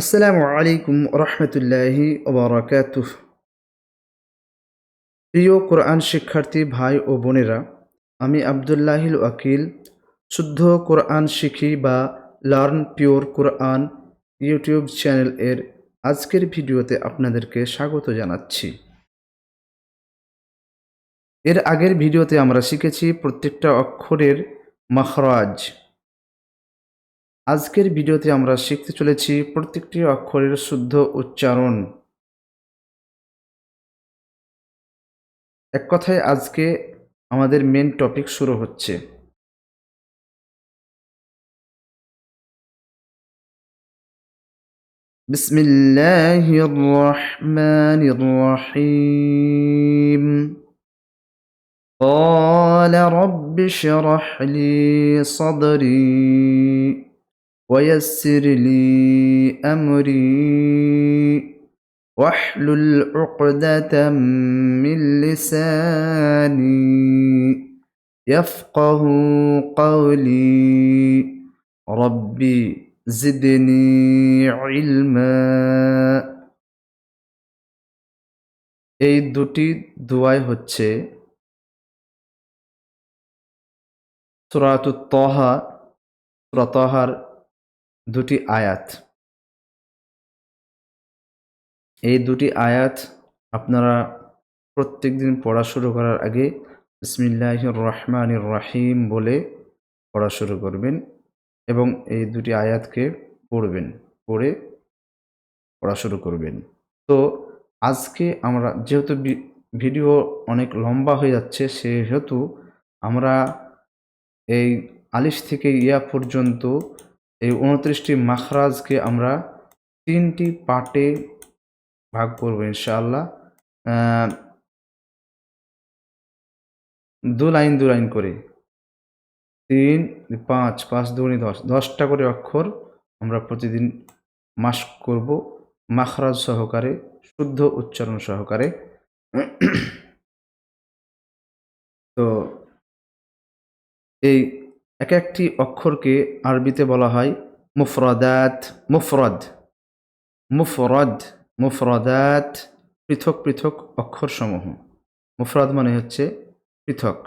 আসসালামু আলাইকুম রহমতুল্লাহি ওবরাকাতুহ প্রিয় কোরআন শিক্ষার্থী ভাই ও বোনেরা, আমি আবদুল্লাহিল ওয়াকিল, শুদ্ধ কোরআন শিখি বা learn pure Quran YouTube channel এর আজকের ভিডিওতে আপনাদেরকে স্বাগত জানাচ্ছি। এর আগের ভিডিওতে আমরা শিখেছি প্রত্যেকটা অক্ষরের মাখরাজ। আজকের ভিডিওতে আমরা শিখতে চলেছি প্রত্যেকটি অক্ষরের শুদ্ধ উচ্চারণ এক কথায় আজকে আমাদের মেন টপিক শুরু হচ্ছে بسم الله الرحمن الرحيم قال رب اشرح لي صدري ويسر لي أمري واحلل عقدة من لساني يفقه قولي ربي زدني علما এই দুটি দোয়াই হচ্ছে সুরাতুত তহা সুরা তহার দুটি আয়াত। এই দুটি আয়াত আপনারা প্রত্যেক দিন পড়া শুরু করার আগে বিসমিল্লাহ রহমান রাহিম বলে পড়া শুরু করবেন এবং এই দুটি আয়াতকে পড়বেন, পড়ে পড়া শুরু করবেন। তো আজকে আমরা, যেহেতু ভিডিও অনেক লম্বা হয়ে যাচ্ছে, সেহেতু আমরা এই আলিশ থেকে ইয়া পর্যন্ত এই উনত্রিশটি মাখরাজকে আমরা তিনটি পার্টে ভাগ করব ইনশাআল্লাহ। দু লাইন দু লাইন করে। তিন, পাঁচ পাঁচ দুগুণি দশ। দশটা করে অক্ষর আমরা প্রতিদিন মাস করব মাখরাজ সহকারে, শুদ্ধ উচ্চারণ সহকারে। তো এই এক একটি অক্ষরকে আরবিতে বলা হয় মুফরদাত, মুফরদ। মুফরদ, মুফরদাত পৃথক পৃথক অক্ষরসমূহ। মুফরদ মানে হচ্ছে পৃথক।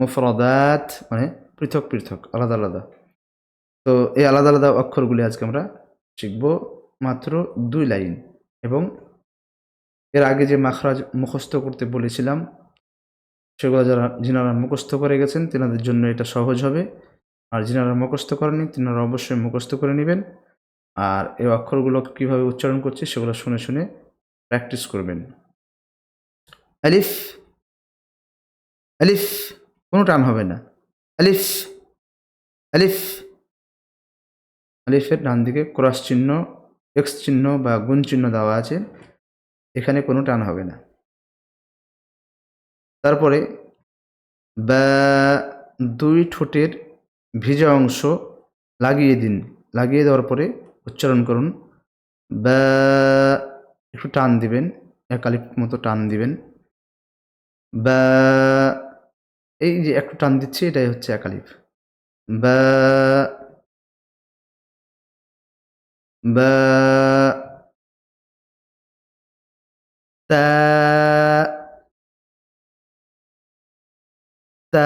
মুফরদাত মানে পৃথক পৃথক, আলাদা আলাদা। তো এই আলাদা আলাদা অক্ষরগুলি আজকে আমরা শিখব মাত্র দুই লাইন। এবং এর আগে যে মাখরাজ মুখস্থ করতে বলেছিলাম, সেগুলো যারা, যিনারা মুখস্থ করে গেছেন, তেনাদের জন্য এটা সহজ হবে। আর যিনারা মুখস্থ করেনি তিনারা অবশ্যই মুখস্থ করে নেবেন। আর এই অক্ষরগুলো কীভাবে উচ্চারণ করছে, সেগুলো শুনে শুনে প্র্যাকটিস করবেন। আলিফ আলিফ, কোনো টান হবে না। আলিফ আলিফ, আলিফের ডান দিকে ক্রস চিহ্ন এক্স চিহ্ন বা গুণ চিহ্ন দেওয়া আছে। এখানে কোনো টান হবে না। তারপরে বা দুই ঠোঁটের ভিজা অংশ লাগিয়ে দিন। লাগিয়ে দেওয়ার পরে উচ্চারণ করুন। বা একটু টান দিবেন একালিপ মতো টান দিবেন। বা এই যে একটু টান দিচ্ছি, এটাই হচ্ছে একালিপ বা বা তা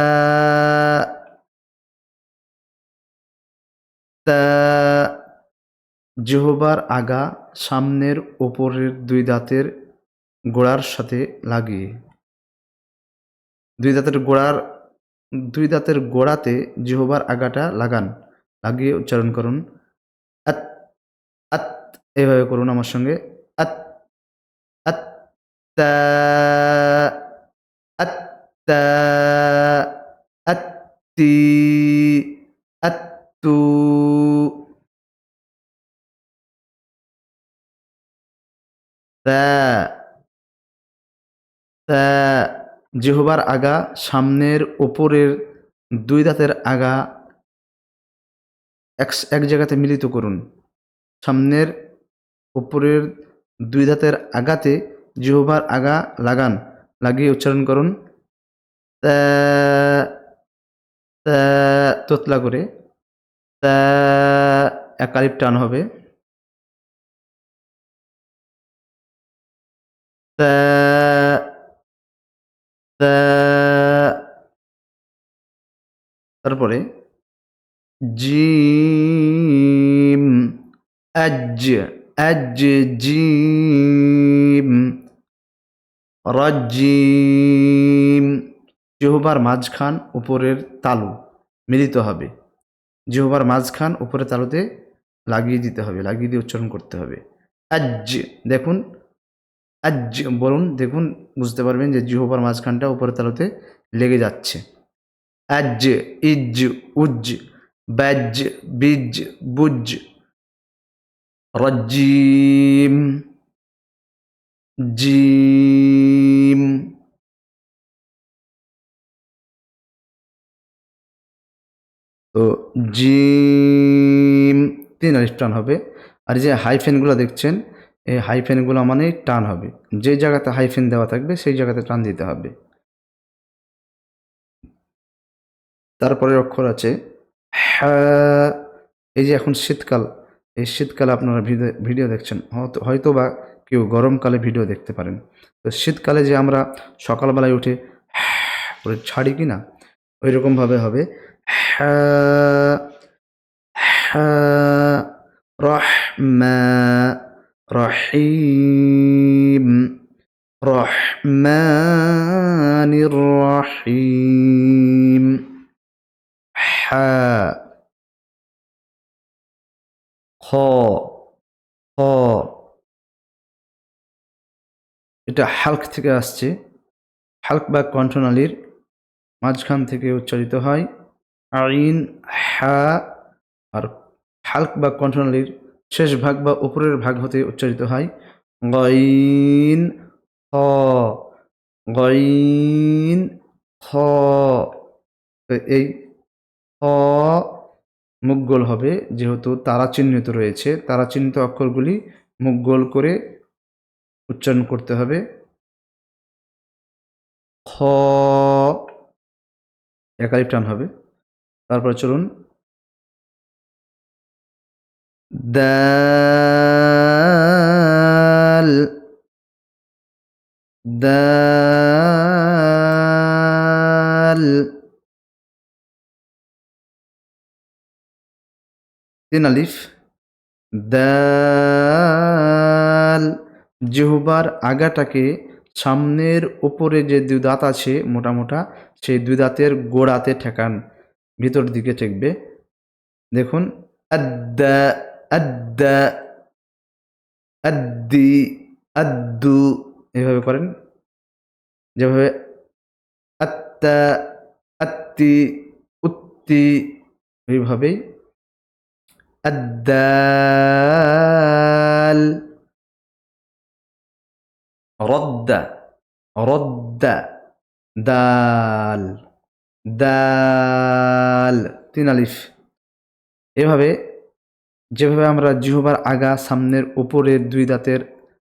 তা জিহবার আগা সামনের ওপরের দুই দাঁতের গোড়ার সাথে লাগিয়ে। দুই দাঁতের গোড়ার, দুই দাঁতের গোড়াতে জিহবার আগাটা লাগান, লাগিয়ে উচ্চারণ করুন। আত আত এইভাবে করুন আমার সঙ্গে। আত আত আত্তা, আত্তি। তা তা, জিহবার আগা সামনের ওপরের দুই দাঁতের আগা এক এক জায়গাতে মিলিত করুন। সামনের উপরের দুই দাঁতের আগাতে জিহবার আগা লাগান, লাগিয়ে উচ্চারণ করুন। তোতলা করে। তা একালিপ টান হবে। তা তা তারপরে, জিম আজ আজ জিম রাজিম জিহবার মাঝখান উপরের তালু মিলিত হবে। জিহবার মাঝখান উপরের তালুতে লাগিয়ে দিতে হবে, লাগিয়ে দিয়ে উচ্চারণ করতে হবে। আজ দেখুন আজ বলুন, দেখুন, বুঝতে পারবেন যে জিহবার মাঝখানটা উপরের তালুতে লেগে যাচ্ছে। আজ, ইজ, উজ, ব্যাজ, বিজ, বুজ, রজ্জিম, জিম। তো জিম, তিন টান হবে। আর যে হাইফেনগুলো দেখছেন এই হাইফেনগুলো মানে টান হবে। যে জায়গাতে হাইফেন দেওয়া থাকবে, সেই জায়গাতে টান দিতে হবে। তারপরের অক্ষর আছে হ্যাঁ। এই যে এখন শীতকাল, এই শীতকালে আপনারা ভিডিও ভিডিও দেখছেন। হয়তো বা কেউ গরমকালে ভিডিও দেখতে পারেন। তো শীতকালে যে আমরা সকালবেলায় উঠে করে ছাড়ি কি না ওই রকমভাবে হবে হ্যাঁ হ্যাঁ রহমা। রহিম রহমানির রহিম হ্যাঁ খ খ এটা হালক থেকে আসছে। হালক বা কণ্ঠনালীর মাঝখান থেকে উচ্চারিত হয়। আইন, হা, আর হালক বা কণ্ঠনালীর শেষ ভাগ বা উপরের ভাগ হতে উচ্চারিত হয়। গইন খ গইন, খ। এই খ মুখ হবে, যেহেতু তারা চিহ্নিত রয়েছে। তারা চিহ্নিত অক্ষরগুলি মুখ গোল করে উচ্চারণ করতে হবে। খ। একালিপ টান হবে। তারপর চলুন। দাল দাল। তিন আলিফ, দাল। জিহুবার আগাটাকে সামনের উপরে যে দুই দাঁত আছে মোটা মোটা সেই দুই দাঁতের গোড়াতে ঠেকান, ভিতর দিকে ঠেকবে। দেখুন, আদ্দা আদ্দা আদ্দি আদ্দু এভাবে করেন। যেভাবে আত্তা, আত্তি, উত্তি, এইভাবেই। আদ্দাল রদ্দা রদ্দা, দাল দাল, তিন আলিফ। এভাবে যেভাবে আমরা জিহবার আগা সামনের উপরের দুই দাঁতের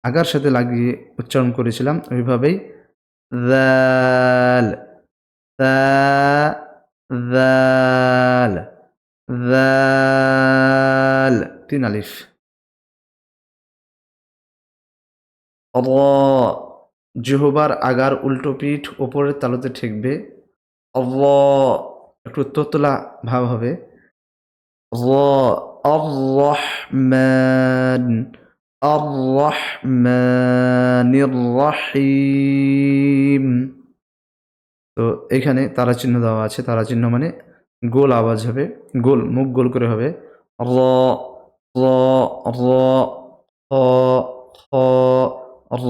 আগার সাথে লাগিয়ে উচ্চারণ করেছিলাম, ওইভাবেই দাল দাল দাল তিন আলিফ। র জিহবার আগার উল্টো পিঠ ওপরের তালুতে ঠেকবে। র একটু তোতলা ভাব হবে। الرحمن الرحمن الرحيم তো এখানে তারা চিহ্ন দেওয়া আছে তারা চিহ্ন মানে গোল আওয়াজ হবে গোল মুখ গোল করে হবে র র র খ খ র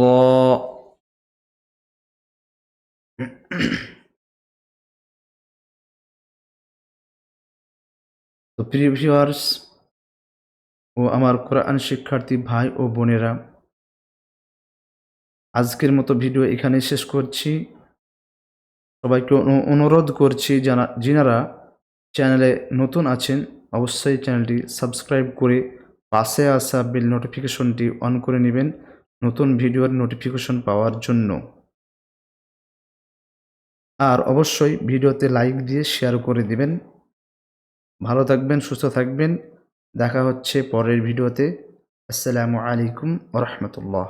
তো প্রিয় ভিউয়ার্স ও আমার কোরআন শিক্ষার্থী ভাই ও বোনেরা, আজকের মতো ভিডিও এখানে শেষ করছি। সবাইকে অনু- অনুরোধ করছি যারা, যিনারা চ্যানেলে নতুন আছেন, অবশ্যই চ্যানেলটি সাবস্ক্রাইব করে পাশে আসা বেল নোটিফিকেশনটি অন করে নেবেন নতুন ভিডিওর নোটিফিকেশন পাওয়ার জন্য। আর অবশ্যই ভিডিওতে লাইক দিয়ে শেয়ার করে দিবেন। ভালো থাকবেন, সুস্থ থাকবেন। দেখা হচ্ছে পরের ভিডিওতে। আসসালামু আলাইকুম রহমতুল্লাহ।